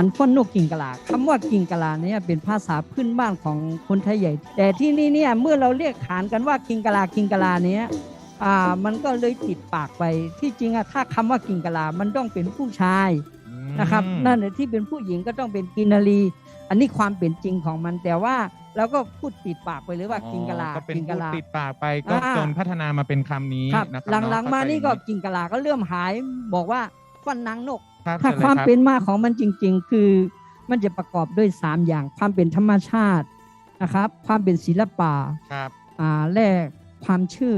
การฟ้อนนกกิ่งกะลาคำว่ากิ่งกะลาเนี่ยเป็นภาษาพื้นบ้านของคนไทยใหญ่ แต่ที่นี่เนี่ยเมื่อเราเรียกขานกันว่ากิ่งกะลากิ่งกะลาเนี้ยอ่ามันก็เลยติดปากไปที่จริงอะถ้าคำว่ากิ่งกะลา มันต้องเป็นผู้ชายนะครับอืมนั่นแหละที่เป็นผู้หญิงก็ต้องเป็นกินนารีอันนี้ความเป็นจริงของมันแต่ว่าเราก็พูดติดปากไปเลยว่ากิงกะลาอ๋อก็เป็นกิงกะพูดลาติดปากไปก็อ่าจนพัฒนามาเป็นคำนี้ครับนะครับหลังๆเะมานี่ก็เข้ใจกิงกะลาก็เริ่มหายบอกว่าฟันนางนกครับ ถ้าเชิญลยความรับเป็นมาของมันจริง ๆ คือมันจะประกอบด้วยสามอย่างความเป็นธรรมชาตินะครับ ความเป็นศิลปะครับอ่าและความเชื่อ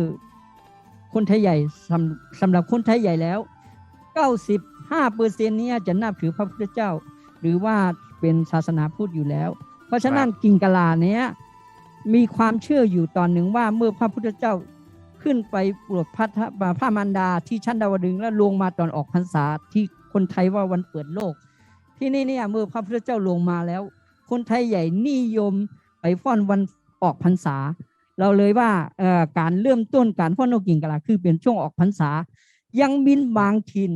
คนไทยใหญ่สำสำหรับคนไทยใหญ่แล้ว 95เปอร์เซ็นต์นี้ยจะนับถือพระพุทธเจ้า หรือว่าเป็นศาสนาพุทธอยู่แล้ว เพราะฉะนั้นกิงกะลาเนี้ยมีความเชื่ออยู่ตอนหนึ่งว่าเมื่อพระพุทธเจ้าขึ้นไปโปรดพระทะพระมารดาที่ชั้นดาวดึงส์แล้วลงมาตอนออกพรรษาที่ คนไทยว่าวันเปิดโลก ที่นี่เนี่ยเมื่อพระพุทธเจ้าลงมาแล้ว คนไทยใหญ่นิยมไปฟ้อนวันออกพรรษา เราเลยว่าการเริ่มต้นการฟ้อนนกกิ่งกะลาคือเป็นช่วงออกพรรษา ยังมินบางถิ่น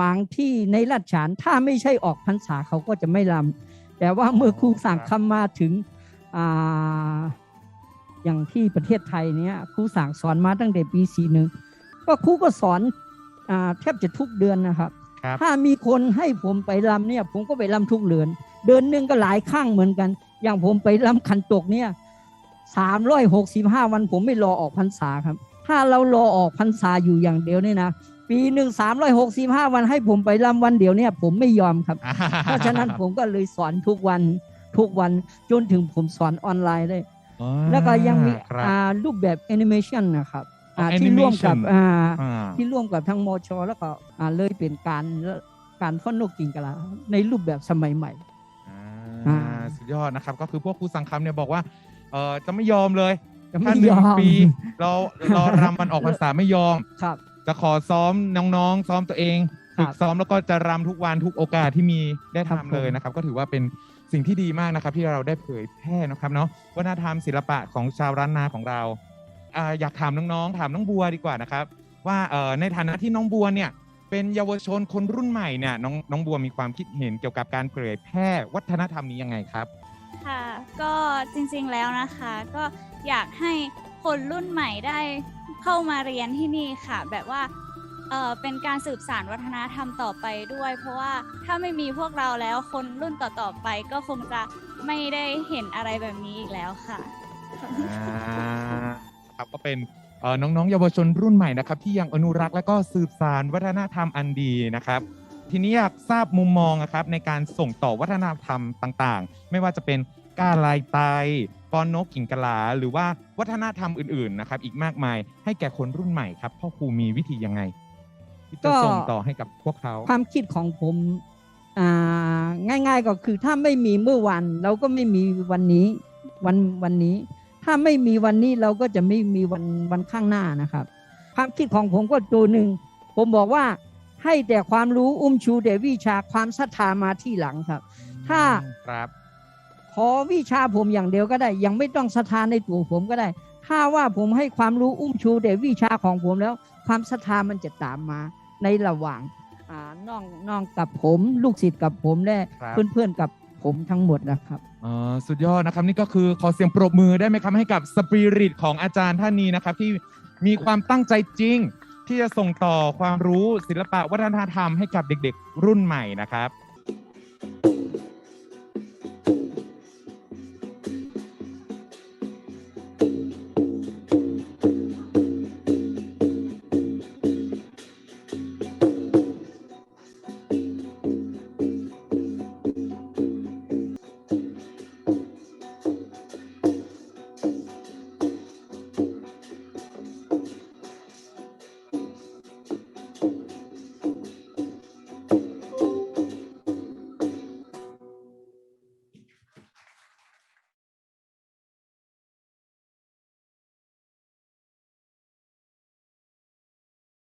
บางที่ในรัชฉานถ้าไม่ใช่ออกพรรษาเขาก็จะไม่ลำแต่ว่าเมื่อครูสั่งคำมาถึงออย่างที่ประเทศไทยเนี้ยครูสั่งสอนมาตั้งแต่ปีสี่หนึ่งก็ครูก็สอนอแทบจะทุกเดือนนะครับ ถ้ามีคนให้ผมไปลำเนี่ย ผมก็ไปลำทุกเดือน เดือนหนึงก็หลายข้างเหมือนกัน อย่างผมไปลำขันตกเนี่ยสามร้อยหกสิบห้าวันผมไม่รอออกพรรษาครับ ถ้าเรารอออกพรรษาอยู่อย่างเดียวเนี่ยนะปีหนึ่งสามร้อยหกสิบห้าวันให้ผมไปลำวันเดียวเนี่ย ผมไม่ยอมครับ เพราะฉะนั้นผมก็เลยสอนทุกวันทุกวันจนถึงผมสอนออนไลน์ได้อ๋อแล้วก็ยังมีครับอ่ารูปแบบแอนิเมชันนะครับอ่าอ๋อ ที่ร่วมกับ animation อ่าอ่าที่ร่วมกับทั้งมช แล้วก็อ่าเลยเป็นการการฟ้อนนกกิ่งกะลาในรูปแบบสมัยใหม่อ่าอ่าสุดยอดนะครับ ก็คือพวกครูสังคำเนี่ยบอกว่าเออจะไม่ยอมเลยจะไม่ถ้าหนึ่ยงอมปี เราเรารำมันออกพรรษาไม่ยอมครับจะขอซ้อมน้องๆ ซ้อมตัวเองครัฝึบกซ้อมแล้วก็จะรำทุกวันทุกโอกาสที่มีได้ครับทำเลยผมนะครับ ก็ถือว่าเป็นสิ่งที่ดีมากนะครับ ที่เราได้เผยแพร่นะครับเนาะวัฒนธรรมศิลปะของชาวร้านนาของเรา อ่าอยากถามน้องๆ ถามน้องบัวดีกว่านะครับ ว่าเอ่อในฐานะที่น้องบัวเนี่ยเป็นเยาวชนคนรุ่นใหม่เนี่ยน้องน้องบัวมีความคิดเห็นเกี่ยวกับการเผยแพร่วัฒนธรรมนี้ยังไงครับค่ะก็จริงๆแล้วนะคะ ก็อยากให้คนรุ่นใหม่ได้เข้ามาเรียนที่นี่ค่ะ แบบว่าเออเป็นการสืบสานวัฒนธรรมต่อไปด้วย เพราะว่าถ้าไม่มีพวกเราแล้วคนรุ่นต่อๆไปก็คงจะไม่ได้เห็นอะไรแบบนี้อีกแล้วค่ะ ครับก็เป็นเอ่อน้องๆ เยาวชนรุ่นใหม่นะครับที่ยังอนุรักษ์และก็สืบสานวัฒนธรรมอันดีนะครับ ทีนี้อยากทราบมุมมองนะครับในการส่งต่อวัฒนธรรมต่างๆ ไม่ว่าจะเป็นการลายไตป้อนนกกิ่งกะลา หรือว่าวัฒนธรรมอื่นๆนะครับอีกมากมายให้แก่คนรุ่นใหม่ครับพ่อครูมีวิธียังไงที่จะก็ส่งต่อให้กับพวกเขา ความคิดของผมง่าย ๆก็คือถ้าไม่มีเมื่อวัน เราก็ไม่มีวันนี้วันวันนี้ ถ้าไม่มีวันนี้เราก็จะไม่มีวันวันข้างหน้านะครับ ความคิดของผมก็ตัวหนึ่งผมบอกว่าให้แต่ความรู้อุ้มชูแต่วิชาความศรัทธามาที่หลังครับ ถ้าครับขอวิชาผมอย่างเดียวก็ได้ ยังไม่ต้องศรัทธาในตัวผมก็ได้ ถ้าว่าผมให้ความรู้อุ้มชูแต่วิชาของผมแล้ว ความศรัทธามันจะตามมาในระหว่างอ่าน้องน้องกับผม ลูกศิษย์กับผมและครับเพื่อนๆกับ ผมทั้งหมดนะครับอ๋อสุดยอดนะครับ นี่ก็คือขอเสียงปรบมือได้ไหมครับให้กับสปิริตของอาจารย์ท่านนี้นะครับ ที่มีความตั้งใจจริง ที่จะส่งต่อความรู้ศิลปะวัฒนธรรมให้กับเด็ก ๆ รุ่นใหม่นะครับ